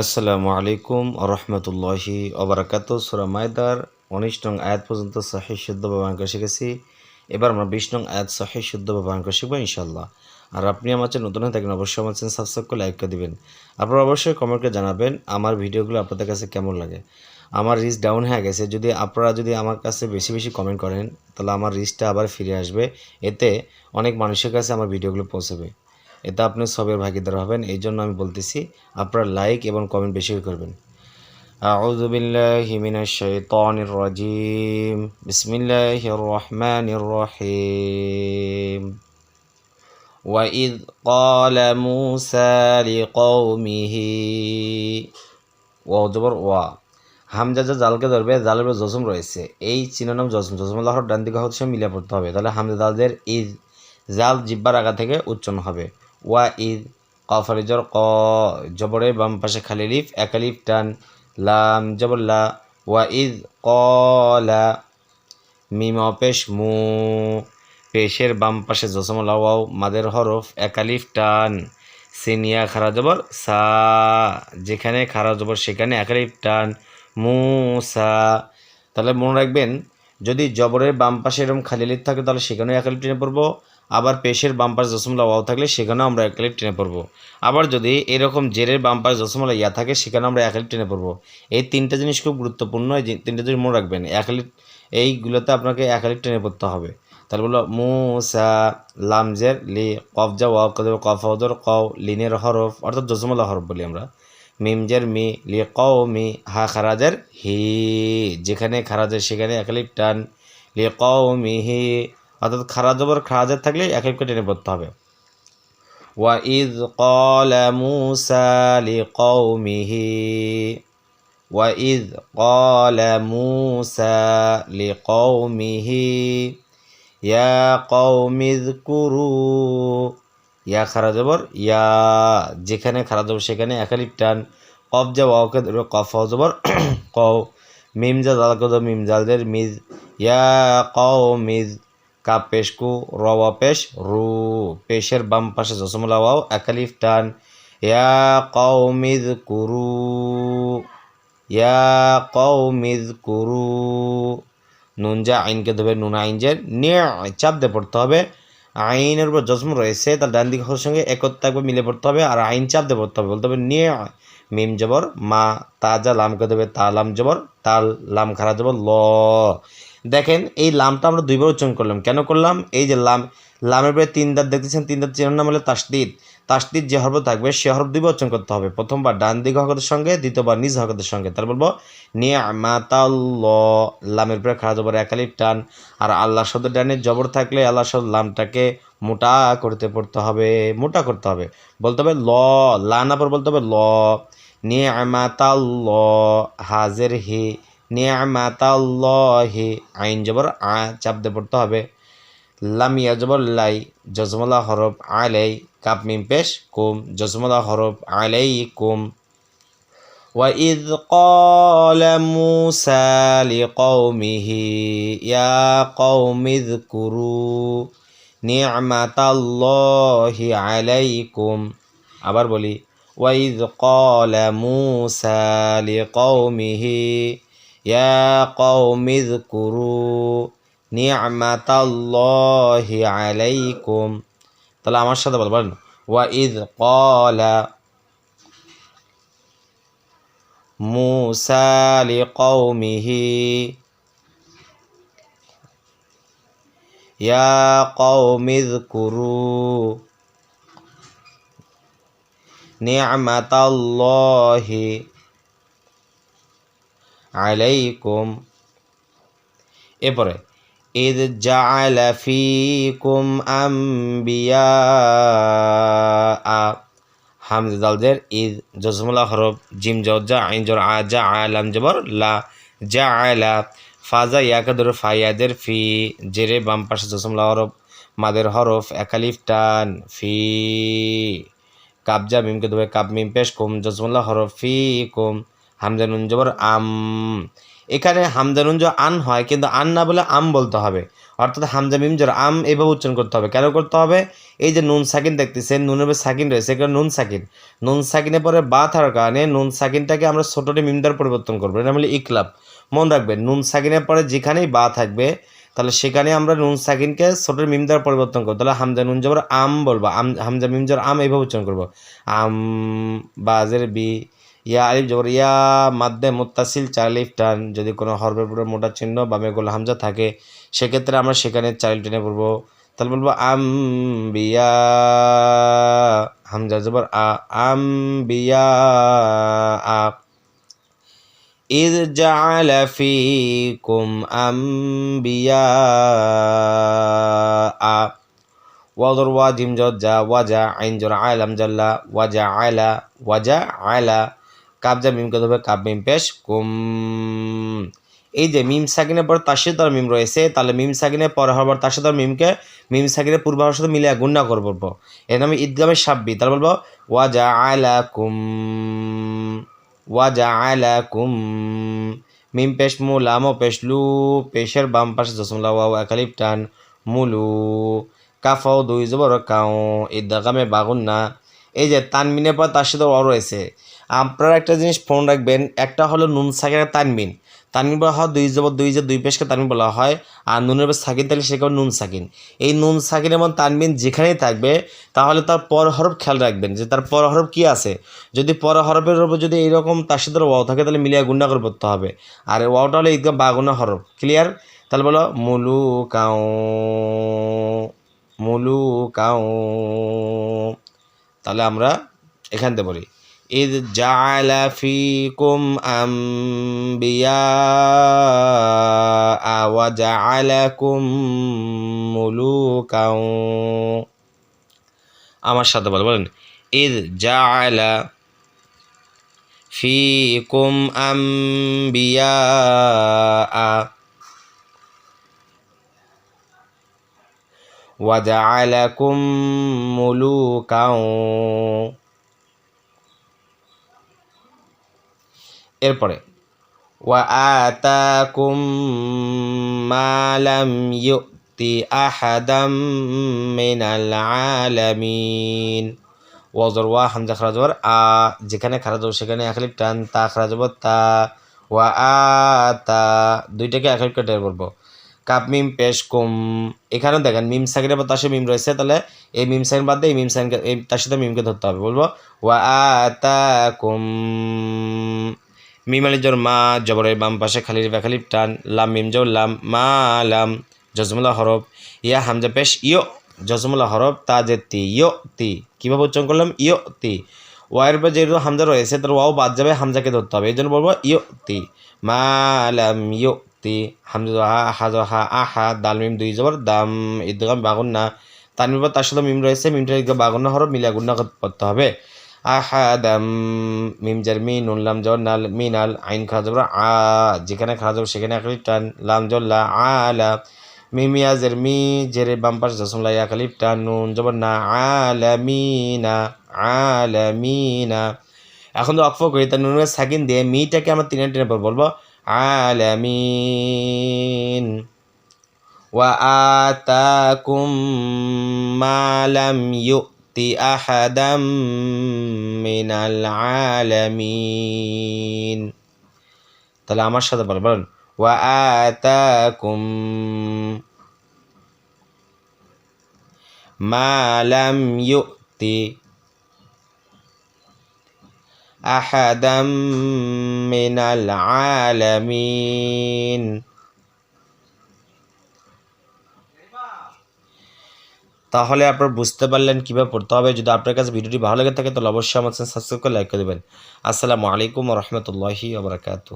আসসালামু আলাইকুম রহমতুল্লাহি ওবরাকাত সুরা মায়দার উনিশ নং আয়াত পর্যন্ত সহি শুদ্ধ ব্যবহার শিখেছি। এবার আমরা বিশ নং আয়াত সহি শুদ্ধ ব্যবহার শিখব ইনশাল্লাহ আর আপনি আমার চ্যানেল নতুন হয়ে থাকেন, অবশ্যই আমার চ্যানেল সাবস্ক্রাইব করে লাইক করে দিবেন। আপনারা অবশ্যই কমেন্টে জানাবেন আমার ভিডিওগুলো আপনাদের কাছে কেমন লাগে। আমার রিচ ডাউন হয়ে গেছে। যদি আপনারা যদি আমার কাছে বেশি বেশি কমেন্ট করেন, তাহলে আমার রিচটা আবার ফিরে আসবে। এতে অনেক মানুষের কাছে আমার ভিডিওগুলো পৌঁছবে। এতে আপনি সবের ভাগিদার হবেন এই জন্য আমি বলতেছি আপনারা লাইক এবং কমেন্ট বেশি করে করবেন أعوذ بالله من الشيطان الرجيم بسم الله الرحمن الرحيم وإذ قال موسى لقومه ওয়াও জবর ওয়া হামজা যা জালকে ধরবে জালের উপর জসম রয়েছে এই চিহ্ননাম জসম জসম লাহর ডান দিকে হচ্ছে মিলে পড়তে হবে তাহলে হামজা জালদের ইদ জাল জিব্বার আগা থেকে উচ্চারণ হবে ওয়া ইদ কফারিজর ক জবরে বাম পাশে খালি লিফ একালিফ টান, লাম, জবর লা, ওয়া ইদ কলা, মিম অপেশ মু, পেশের বাম পাশে জসম লাওয়াও মাদের হরফ একালিফ টান সিনিয়া খারা, জবর, সা, যেখানে খারা, জবর, সেখানে একালিফ টান মুসা তাহলে মনে রাখবেন, যদি জবরের বাম পাশে এরকম খালি লিফ থাকে, তাহলে সেখানেও একালিফ টেনে পড়ব। আবার পেশের বাম্পার জসমলা ওয়াও থাকলে সেখানেও আমরা এক একালিফ টেনে পড়ব। আবার যদি এরকম জেরের বাম্পার জসমলা ইয়া থাকে সেখানে আমরা একালিফ টেনে পড়ব। এই তিনটা জিনিস খুব গুরুত্বপূর্ণ, এই যে তিনটা জিনিস মনে রাখবেন। একালিফ এইগুলোতে আপনাকে একালিফ টেনে পড়তে হবে। তাহলে বলল, মুসা লামজের লি কফজা ওয়াও কদর কফাউদর কও লিনের হরফ অর্থাৎ জসমলা হরফ বলি আমরা। মিমজের মি, লি কও মি, হা খারাজের হি। যেখানে খারাজের সেখানে একালিপ টান। লি কও মি হি অর্থাৎ খারাজ জবর খারাজের থাকলে একালিপকে টেনে পড়তে হবে। ওয়া কল মুসা লি কও মিহি ওয়া ইদ কল মুসা লি কও মিহি ইয়া খারা জবর, ইয়া যেখানে খারা জবর সেখানে একালিপ টান, কফ যা ওয়াকে কফ জবর, কও, মিম যা জাল কদ মিম জালদের মিজ, ইয়া কও মিজ কাপ পেশ কু র পেশ, রু, পেশের বাম পাশে জসমলা একালিফ টান। ইয়া কও মিজ কুরু ইয়া কও মিজ কুরু নুন যা আইনকে দেবে নুন আইন যে চাপ দিয়ে পড়তে হবে। আইনের উপর জজম রয়েছে তার ডান দিক সঙ্গে একত্র থাকবে মিলে পড়তে হবে, আর আইন চাপ দিয়ে পড়তে হবে। বলতে হবে নিয়ে, মিম জবর, মা তাজা লামকে দেবে তা লাম জবর, তাল লাম খারা জবর, ল। দেখেন, এই লামটা আমরা দুইবার উচ্চারণ করলাম। কেন করলাম? এই যে লাম, লামের পরে তিন দাঁত দেখতেছেন, তিন দাঁত চেনার নাম হলো তাসদিদ। তাসদিদ যে হরফ থাকবে, সে হরফ দুইবার উচ্চারণ করতে হবে। প্রথমবার ডান দিক হকতের সঙ্গে, দ্বিতীয়বার নিজ হকতের সঙ্গে। তার বলব নিয়ে মাতাল লামের পরে খারাপ জবর একালিপ টান। আর আল্লাহ শব্দ ডানের জবর থাকলে আল্লাহ শব্দ লামটাকে মোটা করতে পড়তে হবে, মোটা করতে হবে। বলতে হবে ল, লা না পর বলতে হবে ল। নিয়ে মাতাল হাজের হি। নিয়ে মাতাল হি আইন জবর আ চাপ দিয়ে পড়তে হবে লাম ইয়া জবর লাই জজমলা হরফ আলাই কাপ মিম পেশ কুম জজমলা হরফ আলাই কুম وإذ قال موسى لقومه يا قوم اذكروا نعمة الله عليكم আবার বলি وإذ قال موسى لقومه يا قوم اذكروا نعمة الله عليكم তাহলে আমার সাথে বলবেন وإذ قال موسى لقومه يا قوم اذكروا نعمة الله عليكم এরপরে إذ جعل فيكم أنبياء হামজা দালদের ঈদ জসমুল্লাহ হরফ জিম জা আইন জর আ যা আলাম জবর লা যা আলা ফাজা ইয়াকাদুর ফাইয়াদের ফি জেরে বাম পাশে জসমুল্লাহ হরফ মাদের হরফ একালিফ টান ফি কাবজা মিমকে দেবে কাব মিম পেশ কুম জসমুল্লাহ হরফ ফি কুম হামজা নুন জবর আম। এখানে হামজানুন নুন আন হয়, কিন্তু আন না বলে আম বলতে হবে। অর্থাৎ হামজা মিম জবর আম এভাবে উচ্চারণ করতে হবে। কেন করতে হবে? এই যে নুন সাকিন দেখতেছেন, নুনের সাকিন রয়েছে এখানে নুন সাকিন। নুন সাকিনের পরে বা থাকার কারণে নুন সাকিনটাকে আমরা ছোটোটি মিম দ্বারা পরিবর্তন করব। এটা হলো ইকলাব। মনে রাখবেন, নুন সাকিনের পরে যেখানেই বা থাকবে, তাহলে সেখানে আমরা নুন সাকিনকে ছোট মিম দ্বারা পরিবর্তন করব। তাহলে হামজা নুন জবর আম বলব, আম হামজা মিম আম এইভাবে উচ্চারণ করব। আম, বাজের বি ইয়া আলিফ জবর ইয়া মাদ্দে মুত্তাসিল চার আলিফ টান যদি কোনো হরফের পুরো মোটা চিহ্ন বামে গোল হামজা থাকে সেক্ষেত্রে আমরা সেখানে চার টেনে পড়বো তাহলে বলবো আম বিয়া হামজা জবর আ আম বিয়া আ إذ جعل فيكم أنبياء وضر واجم جوجا وجا عين جر عالم جلا وجا علا وجا علا কাবজা মিম মিমকে ধরবে কাব মিম পেশ, কুম। এই যে মিম সাকিনের পর তাসিদার মিম রয়েছে, তাহলে মিম সাকিনের পর হবার তাসিদার মিমকে মিম সাকিনের পূর্বাভার সাথে মিলিয়ে গুণনা করব বলব। এর নামে ঈদগামের সাব্বি, তাহলে বলব ওয়াজা আলা কুম ওয়াজা আলা কুম মিম পেশ মু লামো পেশ লু, পেশের বাম পাশে জসমলা ওয়া একালিপ টান, মুলু। কাফাও দুই জবর কাও ঈদগামে বাগুন না এই যে তানমিনের পর তার সাথে অ রয়েছে। আপনারা একটা জিনিস ফোন রাখবেন, একটা হলো নুন সাকিনের তানমিন তানমিন বলা হয় দুই জবর, দুই যে দুই পেশকে তানমিন বলা হয়, আর নুনের উপর সাকিন থাকলে সেখানে নুন সাকিন এই নুন সাকিন এবং তানমিন যেখানেই থাকবে, তাহলে তার পর হরফ খেয়াল রাখবেন যে তার পর হরফ কী আছে। যদি পর হরফের উপর যদি এইরকম তার সাথে ওয়াও থাকে, তাহলে মিলিয়ে গুন্ডা করে পড়তে হবে। আর ওয়াওটা হলো একদম বাগুনা হরফ ক্লিয়ার তাহলে বলো, মুলু কাউ মুলু কাউ তাহলে আমরা এখান থেকে বলি إذ جعل فيكم أنبياء وجعلكم ملوكا আমার সাথে বলে বলেন إذ جعل فيكم أنبياء وجعلكم ملوكا এরপরে, ওয়া আতাকুম মালাম ইউতি আহাদাম মিনাল ওয়া খারাজ আ, যেখানে খারাজ সেখানে একলিপ টান, তা খারাজ তা। ওয়া আতা, দুইটাকে একলিপ টের বলব কাপ, মিম, পেশ, কুম। এখানেও দেখেন, মিম সাকিনের পর তার সাথে মিম রয়েছে, তাহলে এই মিম সাইন বাদ দিয়ে এই মিম সাইনকে এই তার সাথে মিমকে ধরতে হবে। বলব, ওয়া আতা কুম মিম আলি জোর মা, জবরের বাম পাশে খালি খালিফ টান, লাম মিম জোর লাম, মা লাম জজমুল্লা হরফ, ইয়া হামজা পেশ, ইয় জজমুল্লা হরফ, তা যে তি, ইয় তি। কীভাবে উচ্চারণ করলাম? ইয় তি। ওয়াইয়ের পর যেহেতু হামজা রয়েছে, তার ওয়াও বাদ যাবে, হামজাকে ধরতে হবে। এই জন্য বলব ইয় তি। মা লাম ইয় তি। হামজা হা হা আহা দাল মিম দুই জবর, দাম ঈদগাম বাগুন না তার পর তার সাথে মিম রয়েছে মিমটা ঈদগাম বাগুন হরফ মিলিয়া গুন্না করতে হবে। আহাদাম মিম জার মি নুন লাম জর নাল মিনাল আইন খাজবর আ, যেখানে খাজব সেখানে আকালিপ টান লাম জর লা আলা মিমিয়া জের মি, জেরে বাম্পার জসমলা আকালিপ টান নুন জবর না আলা মিনা আলা মিনা। এখন তো অকফ করি, তা নুনের সাকিন দিয়ে মিটাকে আমরা তিনের টেনে পর বলব আলা মি ওয়া আতাকুম মালাম ইউ أحدا من العالمين. طلع مشهد بربر وآتاكم ما لم يؤت أحدا من العالمين. তাহলে আপনার বুঝতে পারলেন কীভাবে পড়তে হবে। যদি আপনার কাছে ভিডিওটি ভালো লেগে থাকে, তাহলে অবশ্যই আমার সাবস্ক্রাইব করে লাইক করে দেবেন। আসসালামু আলাইকুম রহমতুল্লাহি আবরাকাতু